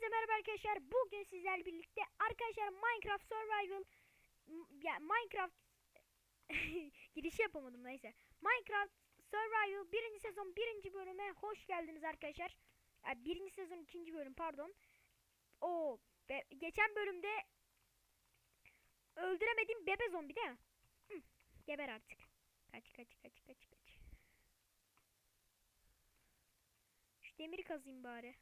Hepinize merhaba arkadaşlar. Bugün sizlerle birlikte arkadaşlar Minecraft Survival ya Minecraft giriş yapamadım neyse. Minecraft Survival birinci sezon birinci bölüme hoş geldiniz arkadaşlar. Ya, birinci sezon ikinci bölüm pardon. O geçen bölümde öldüremediğim bebe zombi değil mi? Hı, geber artık. Kaç kaç kaç kaç kaç. Şu demiri kazayım bari.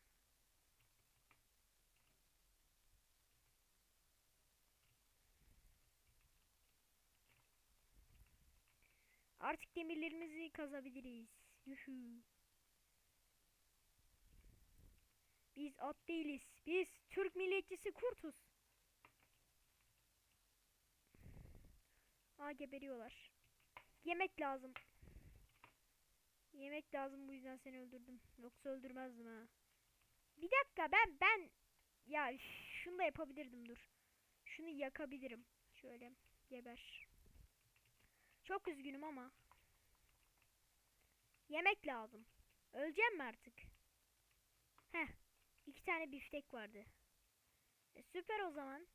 Artık demirlerimizi kazabiliriz. Yuhu. Biz at değiliz. Biz Türk milliyetçisi kurtuz. Aa geberiyorlar. Yemek lazım. Yemek lazım bu yüzden seni öldürdüm. Yoksa öldürmezdim ha. Bir dakika ben ben ya şunu da yapabilirdim dur. Şunu yakabilirim. Şöyle geber. Çok üzgünüm ama. Yemek lazım. Öleceğim mi artık? Heh. iki tane biftek vardı. E, süper o zaman.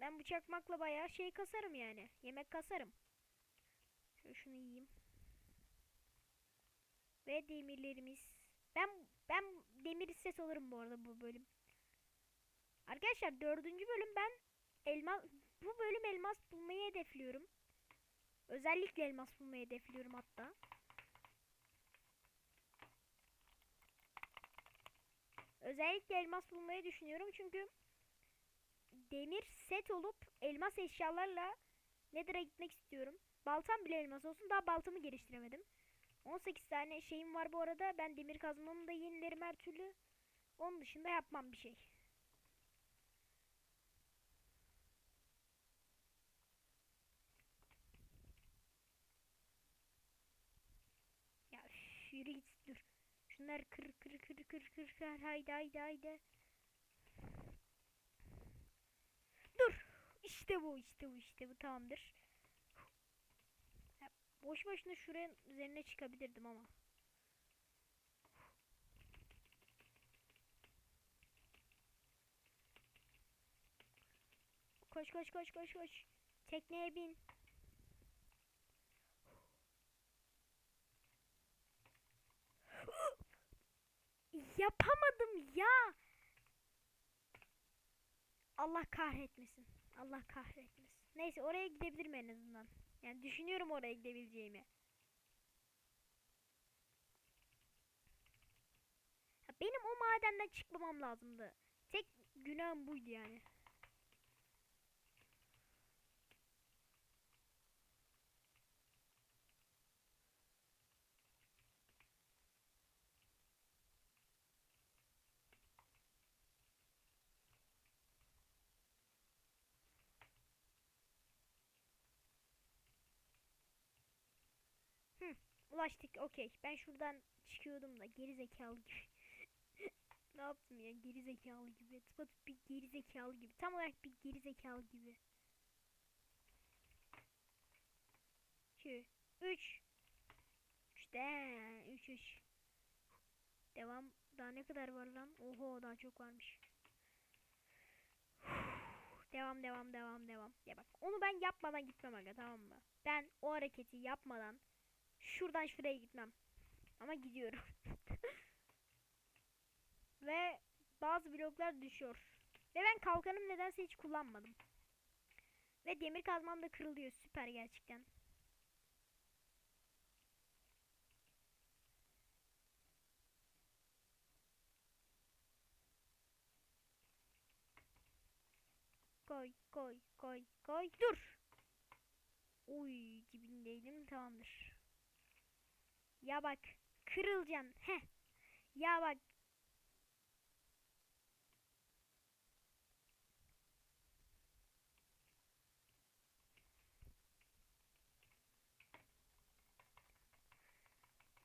Ben bu çakmakla bayağı şey kasarım yani. Yemek kasarım. Şöyle şunu yiyeyim. Ve demirlerimiz. Ben ben demir set alırım bu arada bu bölüm. Arkadaşlar dördüncü bölüm ben elma bu bölüm elmas bulmayı hedefliyorum. Özellikle elmas bulmayı hedefliyorum hatta. Özellikle elmas bulmayı düşünüyorum çünkü demir set olup elmas eşyalarla Nether'a gitmek istiyorum. Baltam bile elmas olsun daha baltamı geliştiremedim. 18 tane şeyim var bu arada. Ben demir kazmamı da yenilerim her türlü. Onun dışında yapmam bir şey. Ya üf, yürü git dur. Şunlar kır kır kır kır kır kır haydi haydi haydi. Dur. İşte bu işte bu işte bu tamamdır. Boş boşuna şuranın üzerine çıkabilirdim ama. Koş koş koş koş koş. Tekneye bin. Yapamadım ya. Allah kahretmesin. Allah kahretmesin. Neyse oraya gidebilirim en azından. Yani düşünüyorum oraya gidebileceğimi. Benim o madenden çıkmamam lazımdı. Tek günahım buydu yani. Ulaştık okey. Ben şuradan çıkıyordum da geri zekalı gibi. ne yaptım ya geri zekalı gibi. Tıpatıp bir geri zekalı gibi. Tam olarak bir geri zekalı gibi. 2 3 İşte 3 3 Devam. Daha ne kadar var lan? Oho daha çok varmış. devam devam devam devam. Ya bak onu ben yapmadan gitmem aga tamam mı? Ben o hareketi yapmadan şuradan şuraya gitmem. Ama gidiyorum. Ve bazı bloklar düşüyor. Ve ben kalkanım nedense hiç kullanmadım. Ve demir kazmam da kırılıyor. Süper gerçekten. Koy koy koy koy. Dur. Uy dibindeydim tamamdır. Ya bak kırılacaksın. Heh. Ya bak.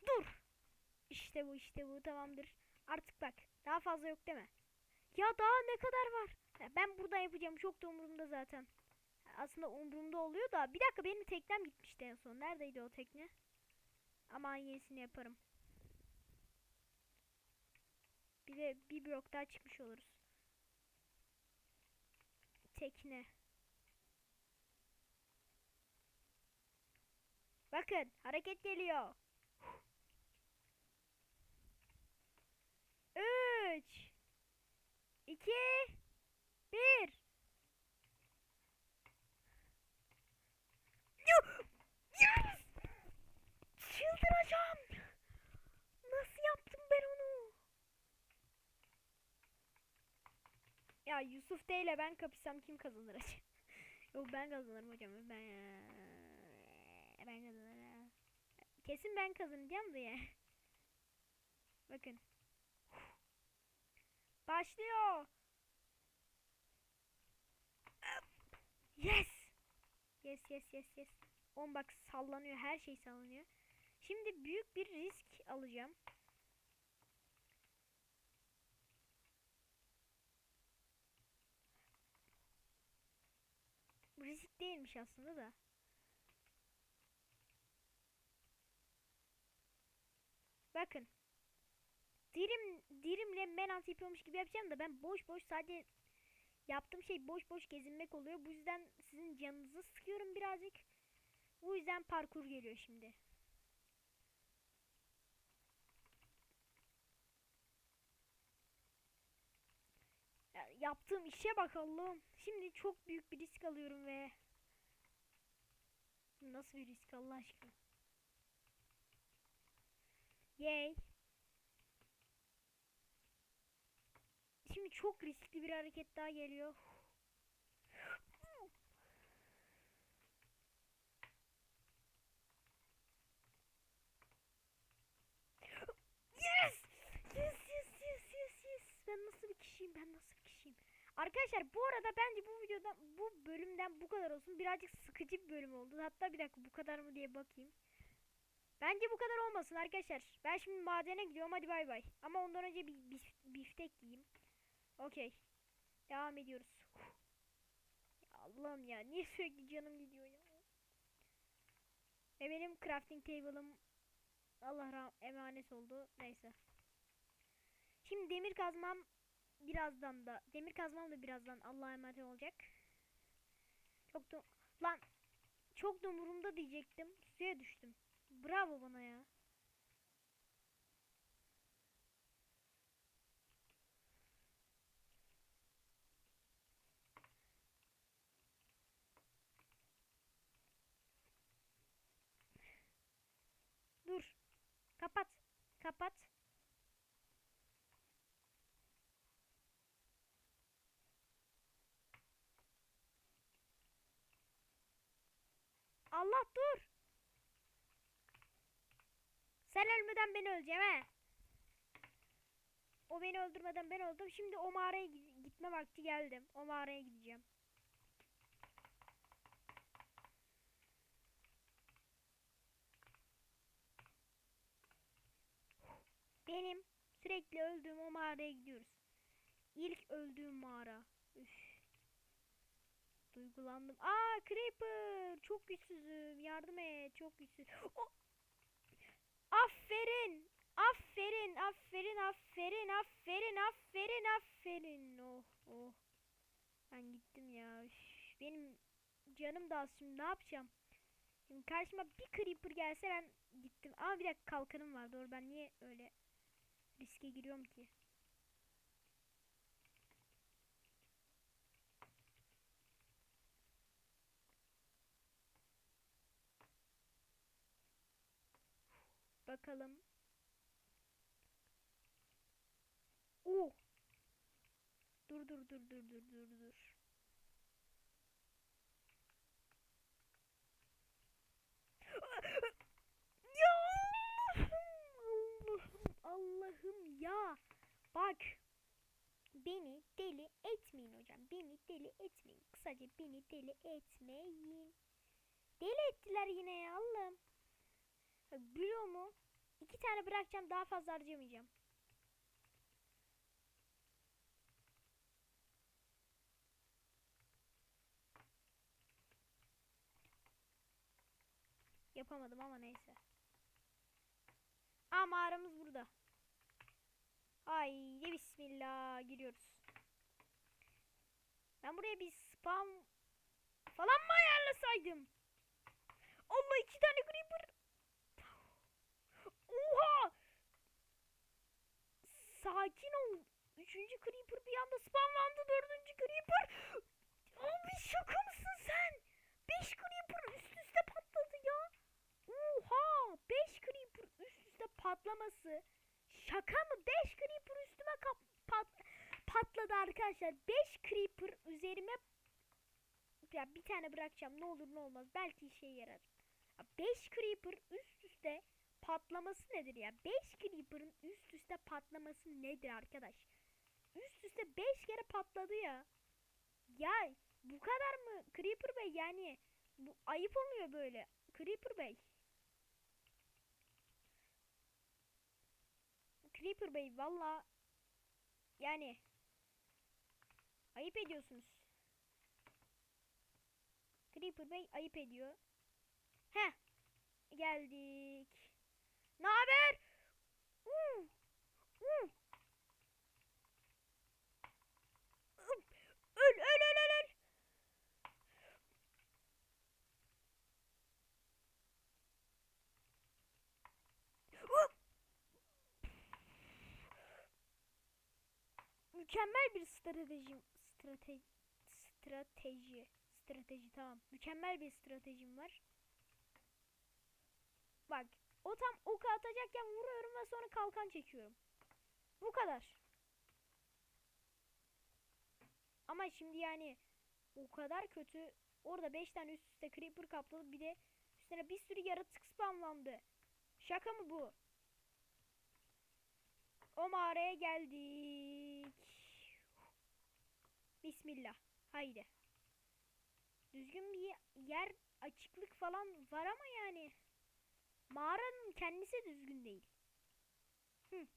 Dur. İşte bu işte bu tamamdır. Artık bak daha fazla yok mi? Ya daha ne kadar var? Ben buradan yapacağım çok da umurumda zaten. Aslında umurumda oluyor da bir dakika benim teknem gitmişti en son. Neredeydi o tekne? Aman yenisini yaparım. Bir de bir blok daha çıkmış oluruz. Tekne. Bakın hareket geliyor. Üç. iki, Bir. Çıldıracağım. Nasıl yaptım ben onu? Ya Yusuf değil de ben kapışsam kim kazanır acaba? Yok ben kazanırım hocam. Ben ben kazanırım. Kesin ben kazanacağım da ya. Bakın. Başlıyor. Yes. Yes yes yes yes. On bak sallanıyor. Her şey sallanıyor. Şimdi büyük bir risk alacağım. Bu risk değilmiş aslında da. Bakın. Dirim dirimle menant yapıyormuş gibi yapacağım da ben boş boş sadece yaptığım şey boş boş gezinmek oluyor. Bu yüzden sizin canınızı sıkıyorum birazcık. Bu yüzden parkur geliyor şimdi. Yaptığım işe bak. Şimdi çok büyük bir risk alıyorum ve nasıl bir risk Allah aşkına? Yay. Şimdi çok riskli bir hareket daha geliyor. Yes! Yes yes yes yes yes. Ben nasıl bir kişiyim? Ben nasıl bir kişiyim? Arkadaşlar bu arada bence bu videoda bu bölümden bu kadar olsun. Birazcık sıkıcı bir bölüm oldu. Hatta bir dakika bu kadar mı diye bakayım. Bence bu kadar olmasın arkadaşlar. Ben şimdi madene gidiyorum. Hadi bay bay. Ama ondan önce bir bif, biftek yiyeyim. Okey. Devam ediyoruz. Allah'ım ya. Niye sürekli canım gidiyor ya? Ve benim crafting table'ım Allah emanet oldu. Neyse. Şimdi demir kazmam birazdan da demir kazmam da birazdan Allah'a emanet olacak. Çok da lan çok da umurumda diyecektim. Suya düştüm. Bravo bana ya. Dur. Kapat. Kapat. Allah dur. Sen ölmeden ben öleceğim he. O beni öldürmeden ben öldüm. Şimdi o mağaraya gi- gitme vakti geldim. O mağaraya gideceğim. Benim sürekli öldüğüm o mağaraya gidiyoruz. İlk öldüğüm mağara. Duygulandım. Aa Creeper. Çok güçsüzüm. Yardım et. Çok güçsüz. O- Aferin. Aferin. Aferin. Aferin. Aferin. Aferin. Aferin. Oh oh. Ben gittim ya. Üf. Benim canım da az şimdi ne yapacağım? Şimdi karşıma bir creeper gelse ben gittim. Ama bir dakika kalkanım var. Doğru ben niye öyle riske giriyorum ki? Bakalım. Oo. Dur dur dur dur dur dur dur. Ya Allah'ım Allah'ım ya. Bak. Beni deli etmeyin hocam. Beni deli etmeyin. Kısaca beni deli etmeyin. Deli ettiler yine ya Allah'ım. Bak Biliyor mu? İki tane bırakacağım daha fazla harcamayacağım. Yapamadım ama neyse. Aa mağaramız burada. Haydi bismillah giriyoruz. Ben buraya bir spam falan mı ayarlasaydım? Allah iki tane creeper. Oha! Sakin ol. Üçüncü creeper bir anda spamlandı. Dördüncü creeper. Abi şaka mısın sen? Beş creeper üst üste patladı ya. Oha! Beş creeper üst üste patlaması. Şaka mı? Beş creeper üstüme pat- patladı arkadaşlar. Beş creeper üzerime ya bir tane bırakacağım ne olur ne olmaz belki işe yarar. 5 creeper patlaması nedir ya? 5 creeper'ın üst üste patlaması nedir arkadaş? Üst üste 5 kere patladı ya. Ya bu kadar mı Creeper Bey yani bu ayıp olmuyor böyle. Creeper Bey. Creeper Bey valla yani ayıp ediyorsunuz. Creeper Bey ayıp ediyor. Heh. Geldik. Ne haber? Uh, uh. Öl öl öl öl öl. Mükemmel bir strateji strateji strateji strateji tamam. Mükemmel bir stratejim var. Bak o tam oku atacakken vuruyorum ve sonra kalkan çekiyorum. Bu kadar. Ama şimdi yani o kadar kötü. Orada 5 tane üst üste creeper kapladı. Bir de üstüne bir sürü yaratık spamlandı. Şaka mı bu? O mağaraya geldik. Bismillah. Haydi. Düzgün bir yer açıklık falan var ama yani. Mağaranın kendisi düzgün değil. Hı.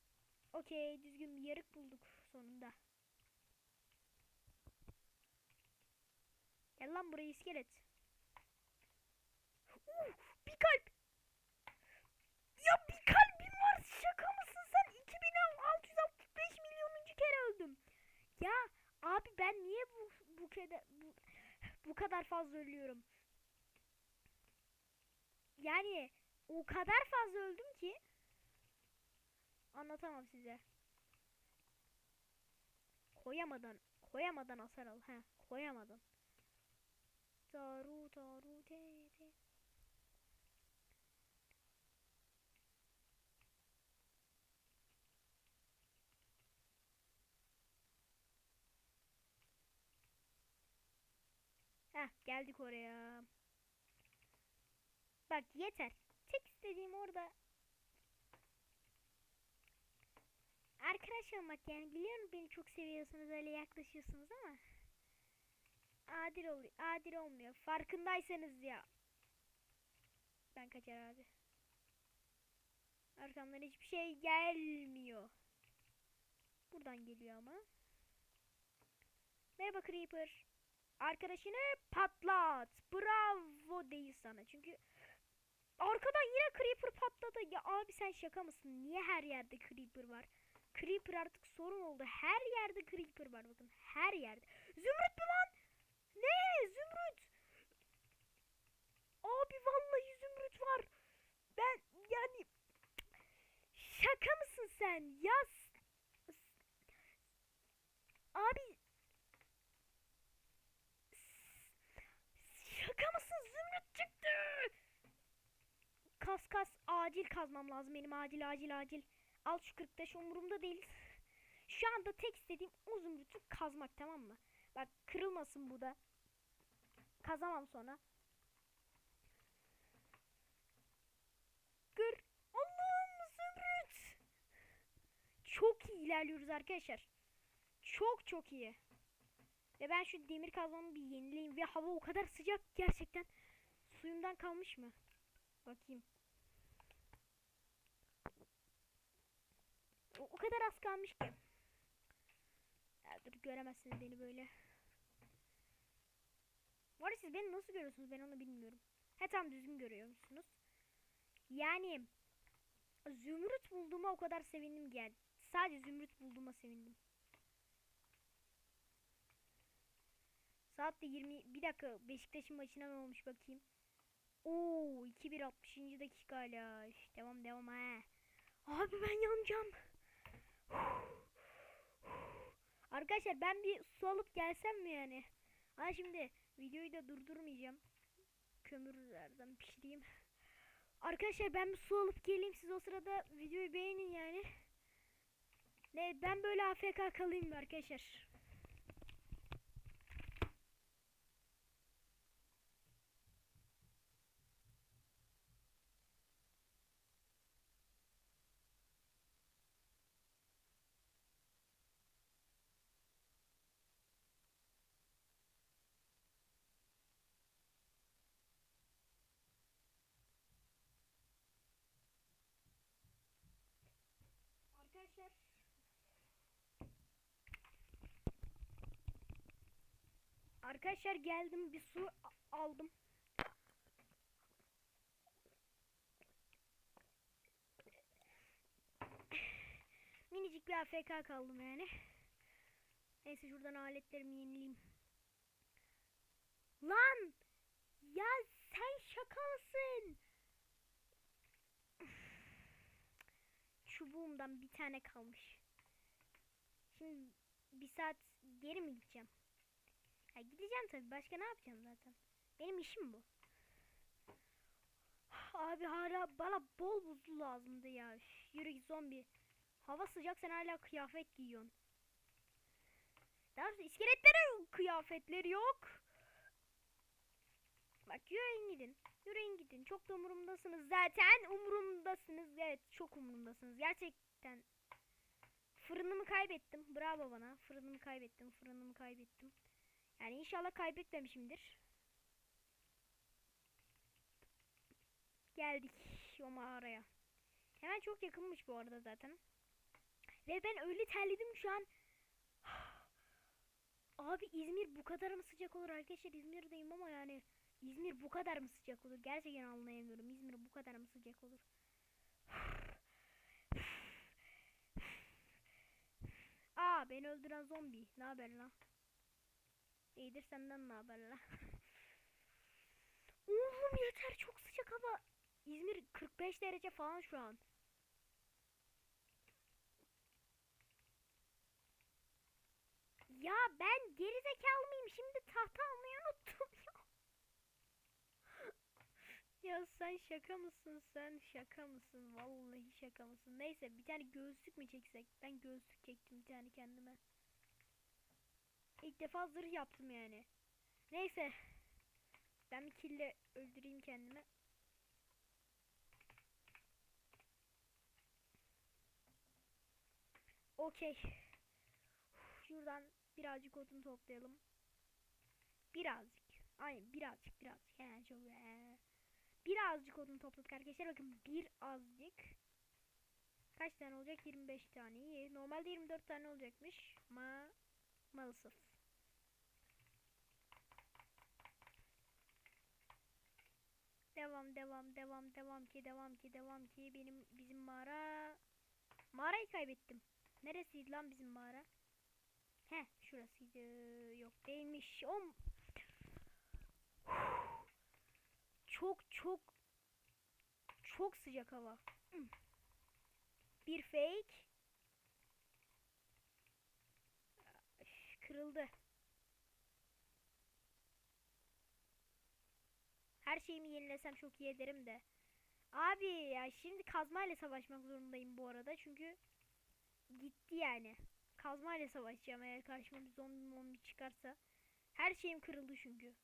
Okey düzgün bir yarık bulduk sonunda. Gel lan buraya iskelet. Uh, bir kalp. Ya bir kalbim var şaka mısın sen? 2665 milyonuncu kere öldüm. Ya abi ben niye bu bu kadar bu, bu kadar fazla ölüyorum? Yani o kadar fazla öldüm ki anlatamam size. Koyamadan, koyamadan hasar al. He, koyamadan. Taru taru te te. Heh, geldik oraya. Bak yeter. Tek istediğim orada. Arkadaş olmak yani biliyorum beni çok seviyorsunuz öyle yaklaşıyorsunuz ama adil oluyor adil olmuyor. Farkındaysanız ya. Ben kaçar abi. Arkamdan hiçbir şey gelmiyor. Buradan geliyor ama. Merhaba creeper. Arkadaşını patlat. Bravo değil sana. Çünkü Arkadan yine creeper patladı. Ya abi sen şaka mısın? Niye her yerde creeper var? Creeper artık sorun oldu. Her yerde creeper var bakın. Her yerde. Zümrüt mü lan? Ne? Zümrüt. Abi vallahi zümrüt var. Ben yani şaka mısın sen? Ya s- s- abi şaka mısın? Zümrüt çıktı. Kas kas acil kazmam lazım benim acil acil acil. Al şu 40 taş umurumda değil. Şu anda tek istediğim o zümrütü kazmak tamam mı? Bak kırılmasın bu da. Kazamam sonra. Kır. Allah'ım zümrüt. Çok iyi ilerliyoruz arkadaşlar. Çok çok iyi. Ve ben şu demir kazmamı bir yenileyim. Ve hava o kadar sıcak gerçekten. Suyumdan kalmış mı? Bakayım. O, o kadar az kalmış ki. Ya dur göremezsiniz beni böyle. Bu arada siz beni nasıl görüyorsunuz ben onu bilmiyorum. He tam düzgün görüyormuşsunuz. Yani Zümrüt bulduğuma o kadar sevindim ki yani. sadece zümrüt bulduğuma sevindim. Saat de 20 bir dakika Beşiktaş'ın maçına ne olmuş bakayım. Oo 2-1 60. dakika hala. Devam devam ha. Abi ben yanacağım. Arkadaşlar ben bir su alıp gelsem mi yani? Ha şimdi videoyu da durdurmayacağım. Kömürlerden pişireyim. Arkadaşlar ben bir su alıp geleyim. Siz o sırada videoyu beğenin yani. Ne ben böyle AFK kalayım? Arkadaşlar Arkadaşlar geldim bir su aldım. Minicik bir AFK kaldım yani. Neyse şuradan aletlerimi yenileyim. Lan! Ya sen şaka mısın? Çubuğumdan bir tane kalmış. Şimdi bir saat geri mi gideceğim? Ya gideceğim tabii. Başka ne yapacağım zaten? Benim işim bu. Abi hala bana bol buzlu lazımdı ya. Üf, Yürü zombi. Hava sıcak sen hala kıyafet giyiyorsun. Daha doğrusu iskeletlerin kıyafetleri yok. Bak yürüyün gidin. Yürüyün gidin. Çok da umurumdasınız zaten. Umurumdasınız. Evet çok umurumdasınız. Gerçekten. Fırınımı kaybettim. Bravo bana. Fırınımı kaybettim. Fırınımı kaybettim. Yani inşallah kaybetmemişimdir. Geldik o mağaraya. Hemen çok yakınmış bu arada zaten. Ve ben öyle terledim şu an. Abi İzmir bu kadar mı sıcak olur arkadaşlar? İzmir'deyim ama yani İzmir bu kadar mı sıcak olur? Gerçekten anlayamıyorum. İzmir bu kadar mı sıcak olur? Aa beni öldüren zombi. Ne haber lan? İyidir senden ne haber? Oğlum yeter çok sıcak hava. İzmir 45 derece falan şu an. Ya ben gerizekalı mıyım? Şimdi tahta almayı unuttum ya. Ya sen şaka mısın sen şaka mısın vallahi şaka mısın neyse bir tane gözlük mü çeksek ben gözlük çektim bir tane kendime İlk defa zırh yaptım yani neyse ben bir kille öldüreyim kendimi okey şuradan birazcık odun toplayalım birazcık aynen birazcık birazcık yani çok ee. Birazcık odun topladık arkadaşlar. Bakın birazcık. Kaç tane olacak? 25 tane. İyi. Normalde 24 tane olacakmış. Ama maalesef. Devam devam devam devam ki devam ki devam ki benim bizim mağara mağarayı kaybettim. Neresiydi lan bizim mağara? He şurasıydı. Yok değilmiş. O çok çok çok sıcak hava. Bir fake. Kırıldı. Her şeyimi yenilesem çok iyi ederim de. Abi ya şimdi kazmayla savaşmak zorundayım bu arada. Çünkü gitti yani. Kazmayla savaşacağım eğer karşıma bir zombi mombi çıkarsa. Her şeyim kırıldı çünkü.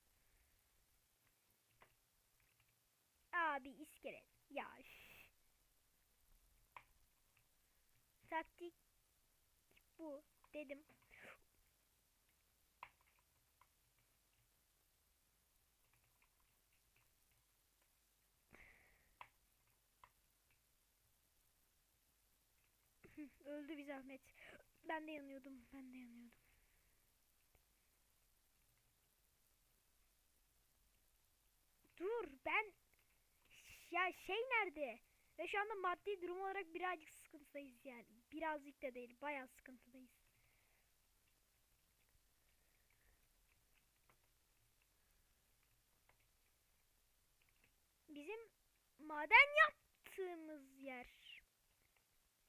Abi iskelet. Ya üf. Taktik bu dedim. Öldü bir zahmet. Ben de yanıyordum. Ben de yanıyordum. Dur ben ya şey nerede? Ve şu anda maddi durum olarak birazcık sıkıntıdayız yani. Birazcık da değil, bayağı sıkıntıdayız. Bizim maden yaptığımız yer.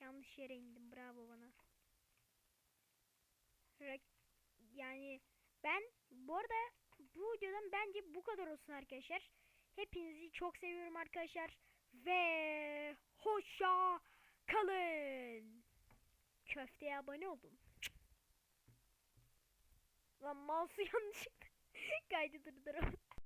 Yanlış yere indim. Bravo bana. Yani ben bu arada bu videodan bence bu kadar olsun arkadaşlar. Hepinizi çok seviyorum arkadaşlar. Ve hoşça kalın. Köfteye abone oldum. Lan mouse'u yanlışlıkla kaydı durduramadım.